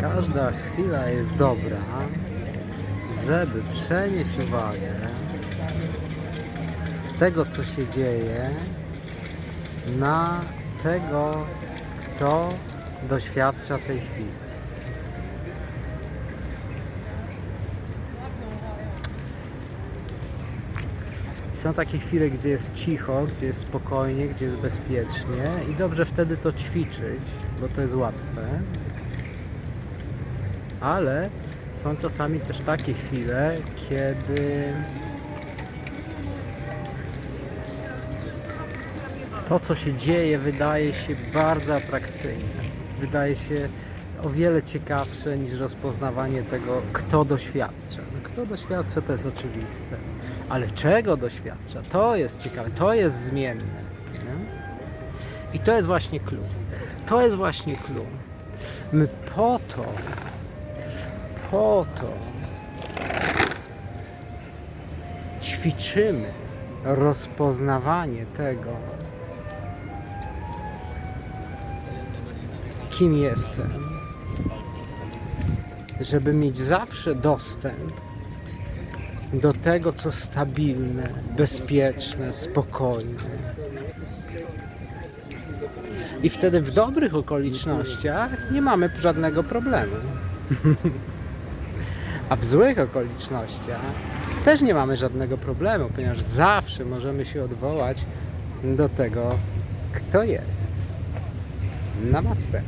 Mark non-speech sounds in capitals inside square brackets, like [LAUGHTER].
Każda chwila jest dobra, żeby przenieść uwagę z tego, co się dzieje, na tego, kto doświadcza tej chwili. Są takie chwile, gdzie jest cicho, gdzie jest spokojnie, gdzie jest bezpiecznie i dobrze wtedy to ćwiczyć, bo to jest łatwe. Ale są czasami też takie chwile, kiedy to, co się dzieje, wydaje się bardzo atrakcyjne. Wydaje się o wiele ciekawsze niż rozpoznawanie tego, kto doświadcza. No, kto doświadcza, to jest oczywiste. Ale czego doświadcza, to jest ciekawe, to jest zmienne. Nie? I to jest właśnie clue. To jest właśnie clue. My po to, po to ćwiczymy rozpoznawanie tego, kim jestem, żeby mieć zawsze dostęp do tego, co stabilne, bezpieczne, spokojne. I wtedy w dobrych okolicznościach nie mamy żadnego problemu. [LAUGHS] A w złych okolicznościach też nie mamy żadnego problemu, ponieważ zawsze możemy się odwołać do tego, kto jest. Namaste.